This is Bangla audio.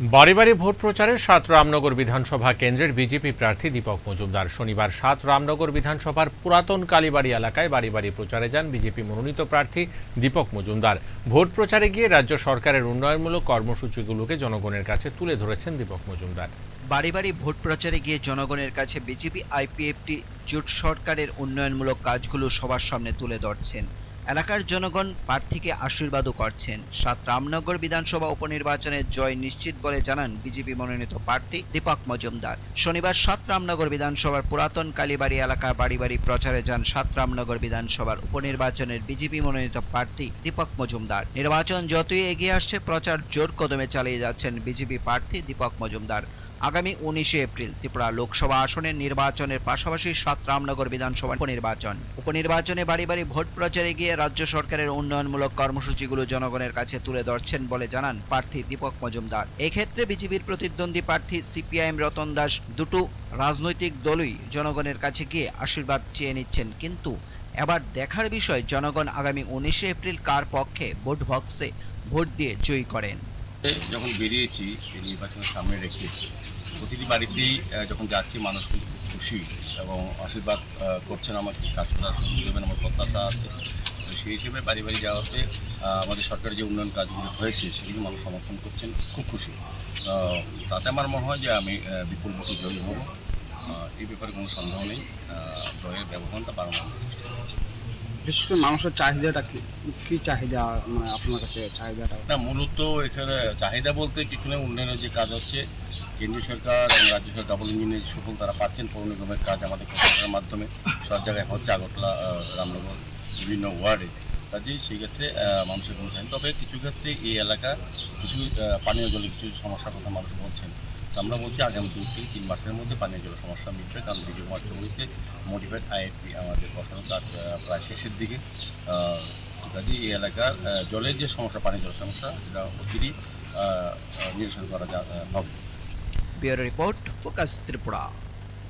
বাড়ি বাড়ি ভোট প্রচারে সাত রামনগর বিধানসভা কেন্দ্রের বিজেপি প্রার্থী দীপক মজুমদার। শনিবার সাত রামনগর বিধানসভার পুরাতন কালীবাড়ি এলাকায় বাড়ি বাড়ি প্রচারে যান বিজেপি মনোনীত প্রার্থী দীপক মজুমদার। ভোট প্রচারে গিয়ে রাজ্য সরকারের উন্নয়নমূলক কর্মসূচিগুলোকে জনগণের কাছে তুলে ধরেছেন দীপক মজুমদার। বাড়ি বাড়ি ভোট প্রচারে গিয়ে জনগণের কাছে বিজেপি, আইপিএফটি, জোট সরকারের উন্নয়নমূলক কাজগুলো সবার সামনে তুলে ধরছেন। এলাকার জনগণ প্রার্থীকে আশীর্বাদও করছেন। সাত রামনগর বিধানসভা উপনির্বাচনে জয় নিশ্চিত বলে জানান বিজেপি মনোনীত প্রার্থী দীপক মজুমদার। শনিবার সাত রামনগর বিধানসভার পুরাতন কালীবাড়ি এলাকার বাড়ি বাড়ি প্রচারে যান সাত রামনগর বিধানসভার উপনির্বাচনের বিজেপি মনোনীত প্রার্থী দীপক মজুমদার। নির্বাচন যতই এগিয়ে আসছে, প্রচার জোর কদমে চালিয়ে যাচ্ছেন বিজেপি প্রার্থী দীপক মজুমদার। আগামী উনিশে এপ্রিল ত্রিপুরা লোকসভা আসনের নির্বাচনের পাশাপাশি সাত রামনগর বিধানসভা উপনির্বাচন। উপনির্বাচনে বাড়ি বাড়ি ভোট প্রচারে গিয়ে রাজ্য সরকারের উন্নয়নমূলক কর্মসূচিগুলো জনগণের কাছে তুলে ধরছেন বলে জানান প্রার্থী দীপক মজুমদার। এক্ষেত্রে বিজেপির প্রতিদ্বন্দ্বী প্রার্থী সিপিআইএম রতন দাস দুটো রাজনৈতিক দলই জনগণের কাছে গিয়ে আশীর্বাদ চেয়ে নিচ্ছেন। কিন্তু এবার দেখার বিষয়, জনগণ আগামী উনিশে এপ্রিল কার পক্ষে ভোট বক্সে ভোট দিয়ে জয়ী করেন? যখন বেরিয়েছি, এই নির্বাচনের সামনে রেখে প্রতিটি বাড়িতেই যখন যাচ্ছি, মানুষ খুব খুশি এবং আশীর্বাদ করছেন আমাকে, কাজ করার দেবেন আমার প্রত্যাশা আছে। তো সেই হিসেবে বাড়ি বাড়ি যাওয়াতে আমাদের সরকারের যে উন্নয়ন কাজগুলো হয়েছে, সেগুলো মানুষ সমর্থন করছেন, খুব খুশি। তাতে আমার মনে হয় যে আমি বিপুল ভোটে জয়ী হব। এই ব্যাপারে কোনো সন্দেহ নেই। জয়ের ব্যবধানটা বাড়ানো বিশেষ করে মানুষের চাহিদাটা কি? কি চাহিদা মানে আপনার কাছে চাহিদাটা? না, মূলত এখানে চাহিদা বলতে কিছুটা উন্নয়নের যে কাজ হচ্ছে, কেন্দ্রীয় সরকার এবং রাজ্য সরকার ডাবল ইঞ্জিনের সুফল তারা পাচ্ছেন, পৌর নিগমের কাজ আমাদের সরকারের মাধ্যমে। সব জায়গায় হচ্ছে আগরতলা রামনগর, বিভিন্ন ওয়ার্ডে। কাজেই সেই ক্ষেত্রে মানুষের কোনো তবে কিছু ক্ষেত্রে এই এলাকা কিছু পানীয় জলের কিছু সমস্যার কথা মানুষ বলছেন। আমরা বলছি আগামী দু থেকে তিন মাসের মধ্যে পানীয় জল সমস্যা মিটবে কারণ কুমার চৌধুরীতে মোটিভেট আইএফপি আমাদের বসানো কাজ প্রায় শেষের দিকে। কাজে এই এলাকার জলের যে সমস্যা পানীয় জল সমস্যা সেটা আহ, নিরসন করা হবে। Bureau report focus Tripura.